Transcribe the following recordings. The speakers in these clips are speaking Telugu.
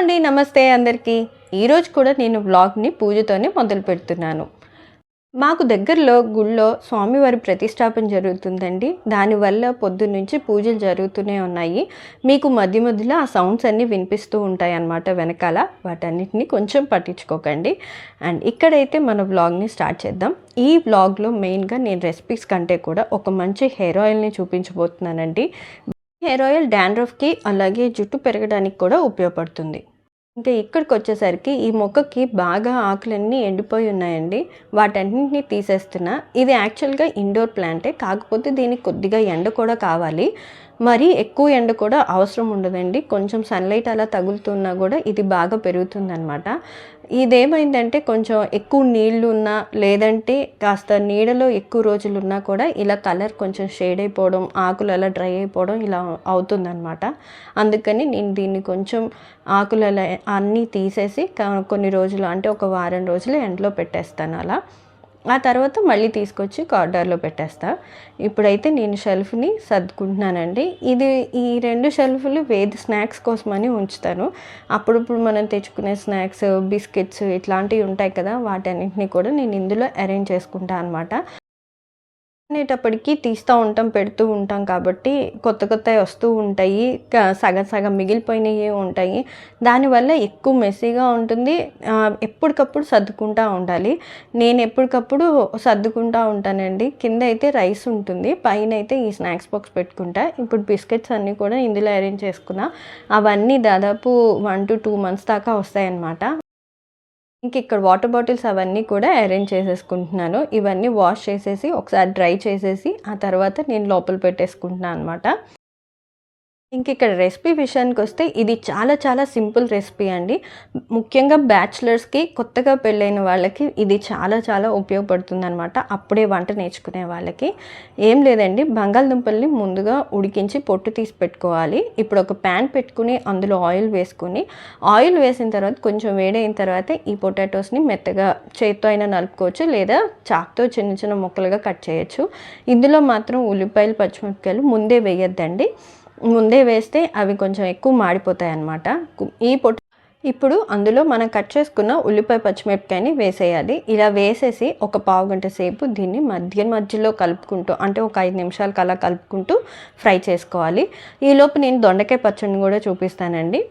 అండి నమస్తే అందరికీ. ఈరోజు కూడా నేను వ్లాగ్ని పూజతోనే మొదలు పెడుతున్నాను. మాకు దగ్గరలో గుళ్ళో స్వామివారి ప్రతిష్టాపన జరుగుతుందండి. దానివల్ల పొద్దున్నుంచి పూజలు జరుగుతూనే ఉన్నాయి. మీకు మధ్య మధ్యలో ఆ సౌండ్స్ అన్నీ వినిపిస్తూ ఉంటాయి అన్నమాట వెనకాల. వాటన్నిటిని కొంచెం పట్టించుకోకండి. అండ్ ఇక్కడైతే మన వ్లాగ్ని స్టార్ట్ చేద్దాం. ఈ వ్లాగ్లో మెయిన్గా నేను రెసిపీస్ కంటే కూడా ఒక మంచి హెయిర్ ఆయిల్ని చూపించబోతున్నానండి. హెయిర్ ఆయిల్ డాండ్రఫ్కి అలాగే జుట్టు పెరగడానికి కూడా ఉపయోగపడుతుంది. ఇంకా ఇక్కడికి వచ్చేసరికి ఈ మొక్కకి బాగా ఆకులన్నీ ఎండిపోయి ఉన్నాయండి. వాటన్నింటినీ తీసేస్తున్నా. ఇది యాక్చువల్గా ఇండోర్ ప్లాంటే. కాకపోతే దీనికి కొద్దిగా ఎండ కూడా కావాలి. మరీ ఎక్కువ ఎండ కూడా అవసరం ఉండదండి. కొంచెం సన్లైట్ అలా తగులుతున్నా కూడా ఇది బాగా పెరుగుతుందనమాట ఇదేమైందంటే కొంచెం ఎక్కువ నీళ్ళు ఉన్నా లేదంటే కాస్త నీడలో ఎక్కువ రోజులు ఉన్నా కూడా ఇలా కలర్ కొంచెం షేడ్ అయిపోవడం ఆకులు అలా డ్రై అయిపోవడం ఇలా అవుతుందన్నమాట. అందుకని నేను దీన్ని కొంచెం ఆకులు అలా అన్నీ తీసేసి కొన్ని రోజులు అంటే ఒక వారం రోజులు ఎండలో పెట్టేస్తాను అలా. ఆ తర్వాత మళ్ళీ తీసుకొచ్చి కార్డర్లో పెట్టేస్తా. ఇప్పుడైతే నేను షెల్ఫ్ని సర్దుకుంటున్నానండి. ఇది ఈ రెండు షెల్ఫ్లు వేది స్నాక్స్ కోసమని ఉంచుతాను. అప్పుడప్పుడు మనం తెచ్చుకునే స్నాక్స్ బిస్కెట్స్ ఇట్లాంటివి ఉంటాయి కదా వాటన్నింటినీ కూడా నేను ఇందులో అరేంజ్ చేసుకుంటాను అనమాట అనేటప్పటికీ తీస్తూ ఉంటాం పెడుతూ ఉంటాం కాబట్టి కొత్త కొత్తవి వస్తూ ఉంటాయి. సగం సగం మిగిలిపోయినవి ఉంటాయి. దానివల్ల ఎక్కువ మెస్సీగా ఉంటుంది. ఎప్పటికప్పుడు సర్దుకుంటూ ఉండాలి. నేను ఎప్పటికప్పుడు సర్దుకుంటూ ఉంటానండి. కింద అయితే రైస్ ఉంటుంది. పైన అయితే ఈ స్నాక్స్ బాక్స్ పెట్టుకుంటా. ఇప్పుడు బిస్కెట్స్ అన్నీ కూడా ఇందులో అరేంజ్ చేసుకున్నా. అవన్నీ దాదాపు వన్ టు టూ మంత్స్ దాకా వస్తాయన్నమాట. ఇంక ఇక్కడ వాటర్ బాటిల్స్ అవన్నీ కూడా అరేంజ్ చేసేసుకుంటున్నాను. ఇవన్నీ వాష్ చేసేసి ఒకసారి డ్రై చేసేసి ఆ తర్వాత నేను లోపల పెట్టేసుకుంటున్నాను అనమాట ఇంక ఇక్కడ రెసిపీ విషయానికి వస్తే ఇది చాలా చాలా సింపుల్ రెసిపీ అండి. ముఖ్యంగా బ్యాచిలర్స్కి కొత్తగా పెళ్ళైన వాళ్ళకి ఇది చాలా చాలా ఉపయోగపడుతుంది అనమాట అప్పుడే వంట నేర్చుకునే వాళ్ళకి. ఏం లేదండి బంగాళదుంపల్ని ముందుగా ఉడికించి పొట్టు తీసి పెట్టుకోవాలి. ఇప్పుడు ఒక ప్యాన్ పెట్టుకుని అందులో ఆయిల్ వేసుకుని ఆయిల్ వేసిన తర్వాత కొంచెం వేడైన తర్వాత ఈ పొటాటోస్ని మెత్తగా చేత్తో అయినా నలుపుకోవచ్చు లేదా చాక్తో చిన్న చిన్న ముక్కలుగా కట్ చేయొచ్చు. ఇందులో మాత్రం ఉల్లిపాయలు పచ్చిమిరపకాయలు ముందే వేయొద్దండి. ముందే వేస్తే అవి కొంచెం ఎక్కువ మాడిపోతాయి అన్నమాట ఈ పొట్టు ఇప్పుడు అందులో మనం కట్ చేసుకున్న ఉల్లిపాయ పచ్చిమిరపకాయని వేసేయాలి. ఇలా వేసేసి ఒక పావు గంట సేపు దీన్ని మధ్య మధ్యలో కలుపుకుంటూ అంటే ఒక ఐదు నిమిషాలకు అలా కలుపుకుంటూ ఫ్రై చేసుకోవాలి. ఈలోపు నేను దొండకాయ పచ్చడిని కూడా చూపిస్తానండి.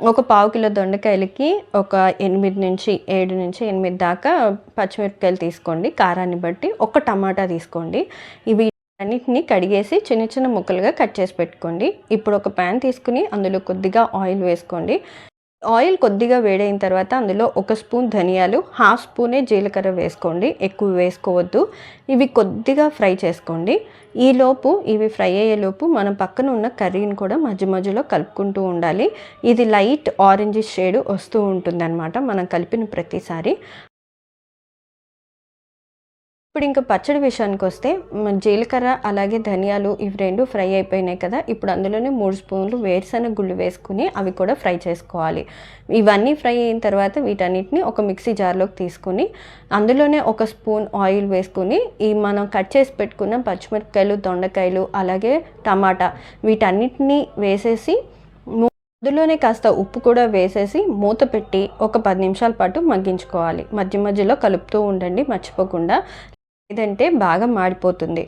ఒక పావు కిలో దొండకాయలకి ఒక ఎనిమిది నుంచి ఏడు నుంచి ఎనిమిది దాకా పచ్చిమిరపకాయలు తీసుకోండి. కారాన్ని బట్టి ఒక టమాటా తీసుకోండి. ఇవి అన్నిటిని కడిగేసి చిన్న చిన్న ముక్కలుగా కట్ చేసి పెట్టుకోండి. ఇప్పుడు ఒక ప్యాన్ తీసుకుని అందులో కొద్దిగా ఆయిల్ వేసుకోండి. ఆయిల్ కొద్దిగా వేడైన తర్వాత అందులో ఒక స్పూన్ ధనియాలు హాఫ్ స్పూనే జీలకర్ర వేసుకోండి. ఎక్కువ వేసుకోవద్దు. ఇవి కొద్దిగా ఫ్రై చేసుకోండి. ఈలోపు ఇవి ఫ్రై అయ్యేలోపు మనం పక్కన ఉన్న కర్రీని కూడా మధ్య మధ్యలో కలుపుకుంటూ ఉండాలి. ఇది లైట్ ఆరెంజ్ షేడ్ వస్తూ ఉంటుందన్నమాట. మనం కలిపిన ప్రతిసారి. ఇప్పుడు ఇంకా పచ్చడి విషయానికి వస్తే జీలకర్ర అలాగే ధనియాలు ఇవి రెండు ఫ్రై అయిపోయినాయి కదా. ఇప్పుడు అందులోనే మూడు స్పూన్లు వేరుశనగ గుళ్ళు వేసుకుని అవి కూడా ఫ్రై చేసుకోవాలి. ఇవన్నీ ఫ్రై అయిన తర్వాత వీటన్నిటిని ఒక మిక్సీ జార్లోకి తీసుకుని అందులోనే ఒక స్పూన్ ఆయిల్ వేసుకుని ఈ మనం కట్ చేసి పెట్టుకున్న పచ్చిమిరపకాయలు దొండకాయలు అలాగే టమాటా వీటన్నిటిని వేసేసి అందులోనే కాస్త ఉప్పు కూడా వేసేసి మూత పెట్టి ఒక పది నిమిషాల పాటు మగ్గించుకోవాలి. మధ్య మధ్యలో కలుపుతూ ఉండండి మర్చిపోకుండా. లేదంటే బాగా మాడిపోతుంది.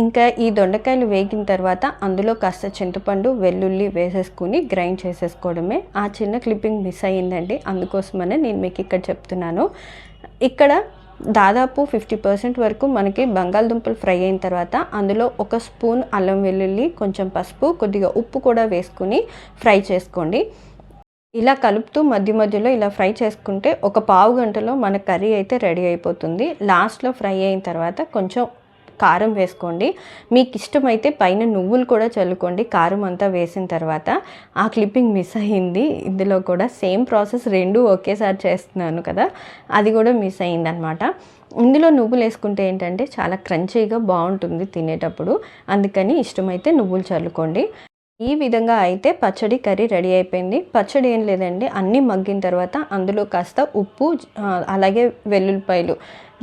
ఇంకా ఈ దొండకాయలు వేగిన తర్వాత అందులో కాస్త చింతపండు వెల్లుల్లి వేసేసుకుని గ్రైండ్ చేసేసుకోవడమే. ఆ చిన్న క్లిప్పింగ్ మిస్ అయ్యిందండి. అందుకోసమనే నేను మీకు ఇక్కడ చెప్తున్నాను. ఇక్కడ దాదాపు ఫిఫ్టీ పర్సెంట్ వరకు మనకి బంగాళదుంపలు ఫ్రై అయిన తర్వాత అందులో ఒక స్పూన్ అల్లం వెల్లుల్లి కొంచెం పసుపు కొద్దిగా ఉప్పు కూడా వేసుకుని ఫ్రై చేసుకోండి. ఇలా కలుపుతూ మధ్య మధ్యలో ఇలా ఫ్రై చేసుకుంటే ఒక పావు గంటలో మన కర్రీ అయితే రెడీ అయిపోతుంది. లాస్ట్లో ఫ్రై అయిన తర్వాత కొంచెం కారం వేసుకోండి. మీకు ఇష్టమైతే పైన నువ్వులు కూడా చల్లుకోండి. కారం అంతా వేసిన తర్వాత ఆ క్లిప్పింగ్ మిస్ అయ్యింది ఇందులో కూడా సేమ్ ప్రాసెస్ రెండు ఒకేసారి చేస్తున్నాను కదా అది కూడా మిస్ అయిందనమాట ఇందులో నువ్వులు వేసుకుంటే ఏంటంటే చాలా క్రంచీగా బాగుంటుంది తినేటప్పుడు. అందుకని ఇష్టమైతే నువ్వులు చల్లుకోండి. ఈ విధంగా అయితే పచ్చడి కర్రీ రెడీ అయిపోయింది. పచ్చడి ఏం లేదండి. అన్నీ మగ్గిన తర్వాత అందులో కాస్త ఉప్పు అలాగే వెల్లుల్లిపాయలు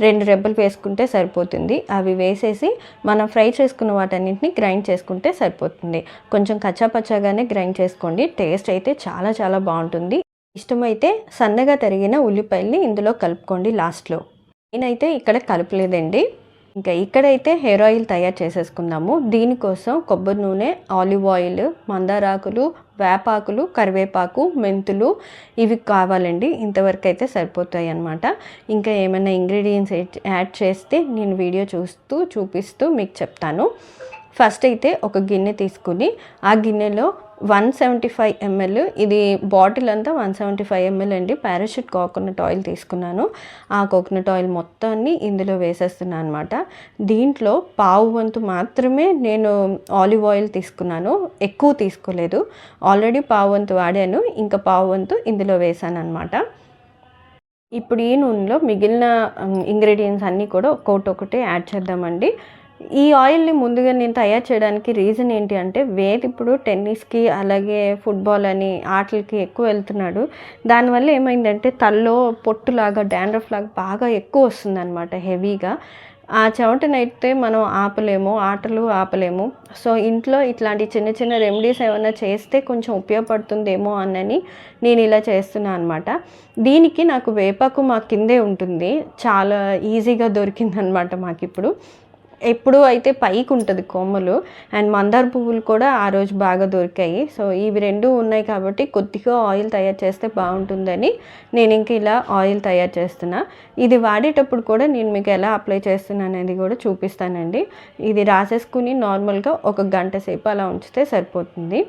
రెండు రెబ్బలు వేసుకుంటే సరిపోతుంది. అవి వేసేసి మనం ఫ్రై చేసుకున్న వాటన్నింటిని గ్రైండ్ చేసుకుంటే సరిపోతుంది. కొంచెం కచ్చాపచ్చాగానే గ్రైండ్ చేసుకోండి. టేస్ట్ అయితే చాలా చాలా బాగుంటుంది. ఇష్టమైతే సన్నగా తరిగిన ఉల్లిపాయల్ని ఇందులో కలుపుకోండి లాస్ట్లో. నేనైతే ఇక్కడ కలపలేదండి. ఇంకా ఇక్కడైతే హెయిర్ ఆయిల్ తయారు చేసేసుకుందాము. దీనికోసం కొబ్బరి నూనె ఆలివ్ ఆయిల్ మందారాకులు వేపాకులు కరివేపాకు మెంతులు ఇవి కావాలండి. ఇంతవరకు అయితే సరిపోతాయి అన్నమాట. ఇంకా ఏమైనా ఇంగ్రీడియంట్స్ యాడ్ చేస్తే నేను వీడియో చూస్తూ చూపిస్తూ మీకు చెప్తాను. ఫస్ట్ అయితే ఒక గిన్నె తీసుకుని ఆ గిన్నెలో వన్ సెవెంటీ ఫైవ్ ఎంఎల్. ఇది బాటిల్ అంతా వన్ సెవెంటీ ఫైవ్ ఎంఎల్ అండి. పారాషూట్ కోకోనట్ ఆయిల్ తీసుకున్నాను. ఆ కోకోనట్ ఆయిల్ మొత్తాన్ని ఇందులో వేసేస్తున్నాను అనమాట దీంట్లో పావు వంతు మాత్రమే నేను ఆలివ్ ఆయిల్ తీసుకున్నాను. ఎక్కువ తీసుకోలేదు. ఆల్రెడీ పావు వంతు వాడాను. ఇంకా పావు వంతు ఇందులో వేసాను అనమాట ఇప్పుడు ఈ నూనెలో మిగిలిన ఇంగ్రీడియంట్స్ అన్నీ కూడా ఒక్కొక్కటి ఒకటి యాడ్ చేద్దామండి. ఈ ఆయిల్ని ముందుగా నేను తయారు చేయడానికి రీజన్ ఏంటి అంటే వేద్ ఇప్పుడు టెన్నిస్కి అలాగే ఫుట్బాల్ అని ఆటలకి ఎక్కువ వెళ్తున్నాడు. దానివల్ల ఏమైందంటే తల్లో పొట్టులాగా డాండ్రఫ్ లాగా బాగా ఎక్కువ వస్తుంది అనమాట హెవీగా ఆ చెమటనైతే మనం ఆపలేము ఆటలు ఆపలేము. సో ఇంట్లో ఇట్లాంటి చిన్న చిన్న రెమెడీస్ ఏమైనా చేస్తే కొంచెం ఉపయోగపడుతుందేమో అన్నని నేను ఇలా చేస్తున్నాను అనమాట దీనికి నాకు వేపాకు మా కిందే ఉంటుంది. చాలా ఈజీగా దొరికిందనమాట మాకు ఇప్పుడు ఎప్పుడు అయితే పైకి ఉంటుంది కొమ్మలు అండ్ మందార పువ్వులు కూడా ఆ రోజు బాగా దొరికాయి. సో ఇవి రెండు ఉన్నాయి కాబట్టి కొద్దిగా ఆయిల్ తయారు చేస్తే బాగుంటుందని నేను ఇంక ఇలా ఆయిల్ తయారు చేస్తున్నా. ఇది వాడేటప్పుడు కూడా నేను మీకు ఎలా అప్లై చేస్తున్నా అనేది కూడా చూపిస్తానండి. ఇది రాసేసుకుని నార్మల్గా ఒక గంట సేపు అలా ఉంచితే సరిపోతుంది.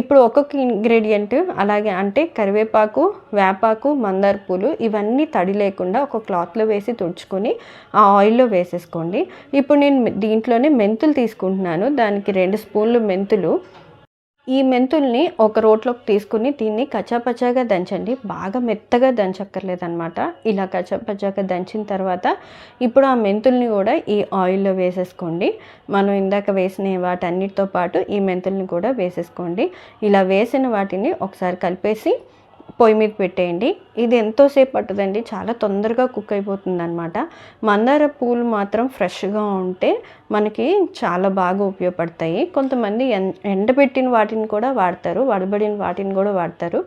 ఇప్పుడు ఒక్కొక్క ఇంగ్రీడియంట్ అలాగే అంటే కరివేపాకు వేపాకు మందార పూలు ఇవన్నీ తడి లేకుండా ఒక క్లాత్లో వేసి తుడుచుకొని ఆ ఆయిల్లో వేసేసుకోండి. ఇప్పుడు నేను దీంట్లోనే మెంతులు తీసుకుంటున్నాను. దానికి రెండు స్పూన్లు మెంతులు. ఈ మెంతుల్ని ఒక రోట్లోకి తీసుకుని దీన్ని కచ్చాపచ్చాగా దంచండి. బాగా మెత్తగా దంచక్కర్లేదనమాట ఇలా కచ్చాపచ్చాగా దంచిన తర్వాత ఇప్పుడు ఆ మెంతుల్ని కూడా ఈ ఆయిల్లో వేసేసుకోండి. మనం ఇందాక వేసిన వాటన్నిటితో పాటు ఈ మెంతుల్ని కూడా వేసేసుకోండి. ఇలా వేసిన వాటిని ఒకసారి కలిపేసి పొయ్యి మీద పెట్టేయండి. ఇది ఎంతోసేపు పట్టదండి. చాలా తొందరగా కుక్ అయిపోతుంది అనమాట మందార పూలు మాత్రం ఫ్రెష్గా ఉంటే మనకి చాలా బాగా ఉపయోగపడతాయి. కొంతమంది ఎండబెట్టిన వాటిని కూడా వాడతారు వడబడిన వాటిని కూడా వాడతారు.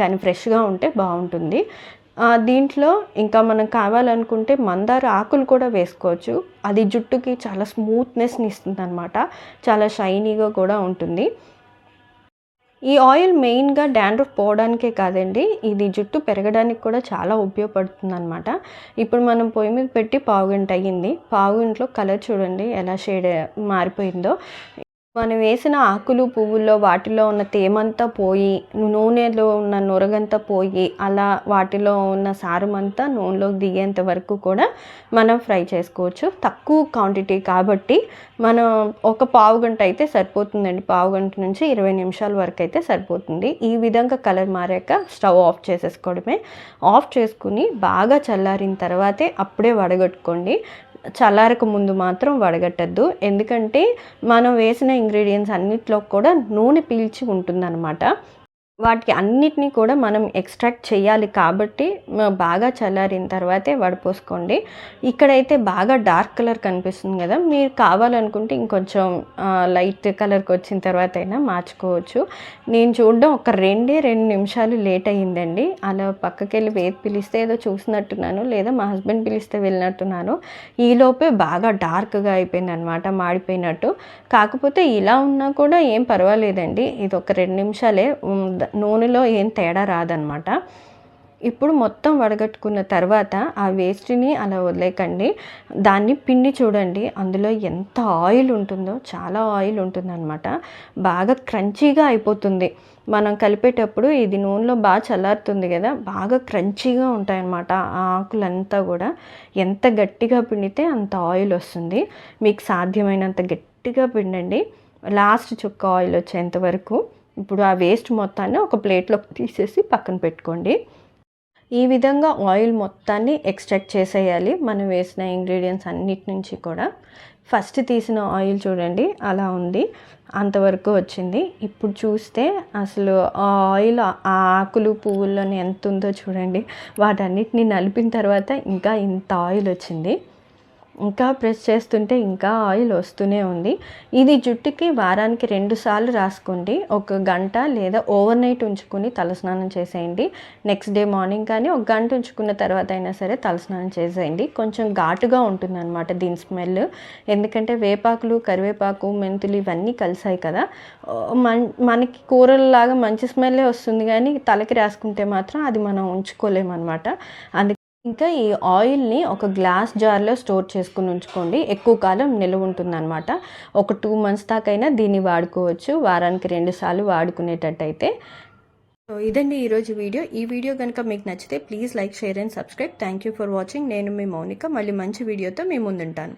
కానీ ఫ్రెష్గా ఉంటే బాగుంటుంది. దీంట్లో ఇంకా మనం కావాలనుకుంటే మందార ఆకులు కూడా వేసుకోవచ్చు. అది జుట్టుకి చాలా స్మూత్నెస్ని ఇస్తుంది అనమాట చాలా షైనీగా కూడా ఉంటుంది. ఈ ఆయిల్ మెయిన్గా డాండ్రఫ్ పోవడానికే కాదండి ఇది జుట్టు పెరగడానికి కూడా చాలా ఉపయోగపడుతుంది అనమాట ఇప్పుడు మనం పొయ్యి మీద పెట్టి పావుగంట అయ్యింది. పావుగంటలో కలర్ చూడండి ఎలా షేడ్ మారిపోయిందో. మనం వేసిన ఆకులు పువ్వుల్లో వాటిలో ఉన్న తేమంతా పోయి నూనెలో ఉన్న నొరగంతా పోయి అలా వాటిలో ఉన్న సారం అంతా నూనెలోకి దిగేంత వరకు కూడా మనం ఫ్రై చేసుకోవచ్చు. తక్కువ క్వాంటిటీ కాబట్టి మనం ఒక పావు గంట అయితే సరిపోతుందండి. పావు గంట నుంచి ఇరవై నిమిషాల వరకు అయితే సరిపోతుంది. ఈ విధంగా కలర్ మారాక స్టవ్ ఆఫ్ చేసేసుకోవడమే. ఆఫ్ చేసుకుని బాగా చల్లారిన తర్వాతే అప్పుడే వడగట్టుకోండి. చల్లారక ముందు మాత్రం వడగట్టద్దు. ఎందుకంటే మనం వేసిన ఇంగ్రీడియంట్స్ అన్నిట్లో కూడా నూనె పీల్చి ఉంటుందన్నమాట. వాటికి అన్నిటినీ కూడా మనం ఎక్స్ట్రాక్ట్ చేయాలి కాబట్టి బాగా చల్లారిన తర్వాతే వడపోసుకోండి ఇక్కడైతే బాగా డార్క్ కలర్ కనిపిస్తుంది కదా మీరు కావాలనుకుంటే ఇంకొంచెం లైట్ కలర్కి వచ్చిన తర్వాత అయినా మార్చుకోవచ్చు. నేను చూడడం ఒక రెండే రెండు నిమిషాలు లేట్ అయ్యిందండి. అలా పక్కకి వెళ్ళి వేది పిలిస్తే ఏదో చూసినట్టున్నాను లేదా మా హస్బెండ్ పిలిస్తే వెళ్ళినట్టున్నాను. ఈలోపే బాగా డార్క్గా అయిపోయింది అనమాట మాడిపోయినట్టు. కాకపోతే ఇలా ఉన్నా కూడా ఏం పర్వాలేదండి. ఇది ఒక రెండు నిమిషాలే నూనెలో ఏం తేడా రాదనమాట. ఇప్పుడు మొత్తం వడగట్టుకున్న తర్వాత ఆ వేస్ట్ని అలా వదిలేకండి దాన్ని పిండి చూడండి. అందులో ఎంత ఆయిల్ ఉంటుందో చాలా ఆయిల్ ఉంటుందన్నమాట బాగా క్రంచీగా అయిపోతుంది. మనం కలిపేటప్పుడు ఇది నూనెలో బాగా చల్లారుతుంది కదా బాగా క్రంచీగా ఉంటాయన్నమాట ఆ ఆకులంతా కూడా. ఎంత గట్టిగా పిండితే అంత ఆయిల్ వస్తుంది. మీకు సాధ్యమైనంత గట్టిగా పిండండి. లాస్ట్ చుక్క ఆయిల్ వచ్చేంత వరకు. ఇప్పుడు ఆ వేస్ట్ మొత్తాన్ని ఒక ప్లేట్లోకి తీసేసి పక్కన పెట్టుకోండి. ఈ విధంగా ఆయిల్ మొత్తాన్ని ఎక్స్ట్రాక్ట్ చేసేయాలి మనం వేసిన ఇంగ్రీడియంట్స్ అన్నిటి నుంచి కూడా. ఫస్ట్ తీసిన ఆయిల్ చూడండి అలా ఉంది అంతవరకు వచ్చింది. ఇప్పుడు చూస్తే అసలు ఆ ఆయిల్ ఆ ఆకులు పువ్వుల్లోని ఎంత ఉందో చూడండి. వాటన్నిటిని నలిపిన తర్వాత ఇంకా ఇంత ఆయిల్ వచ్చింది. ఇంకా ప్రెస్ చేస్తుంటే ఇంకా ఆయిల్ వస్తూనే ఉంది. ఇది జుట్టుకి వారానికి రెండు సార్లు రాసుకోండి. ఒక గంట లేదా ఓవర్ నైట్ ఉంచుకుని తలస్నానం చేసేయండి. నెక్స్ట్ డే మార్నింగ్ కానీ ఒక గంట ఉంచుకున్న తర్వాత అయినా సరే తలస్నానం చేసేయండి. కొంచెం ఘాటుగా ఉంటుంది అనమాట దీని స్మెల్ ఎందుకంటే వేపాకులు కరివేపాకు మెంతులు ఇవన్నీ కలిసాయి కదా. మన్ మనకి కూరల్లాగా మంచి స్మెల్లే వస్తుంది కానీ తలకి రాసుకుంటే మాత్రం అది మనం ఉంచుకోలేమన్నమాట. అందుకే ఇంకా ఈ ఆయిల్ని ఒక గ్లాస్ జార్లో స్టోర్ చేసుకుని ఉంచుకోండి. ఎక్కువ కాలం నిల్వ ఉంటుందన్నమాట. ఒక టూ మంత్స్ దాకైనా దీన్ని వాడుకోవచ్చు. వారానికి రెండుసార్లు వాడుకునేటట్టయితే. సో ఇదండి ఈరోజు వీడియో. ఈ వీడియో కనుక మీకు నచ్చితే please like share and subscribe. Thank you for watching. నేను మీ మౌనిక. మళ్ళీ మంచి వీడియోతో మీ ముందుంటాను.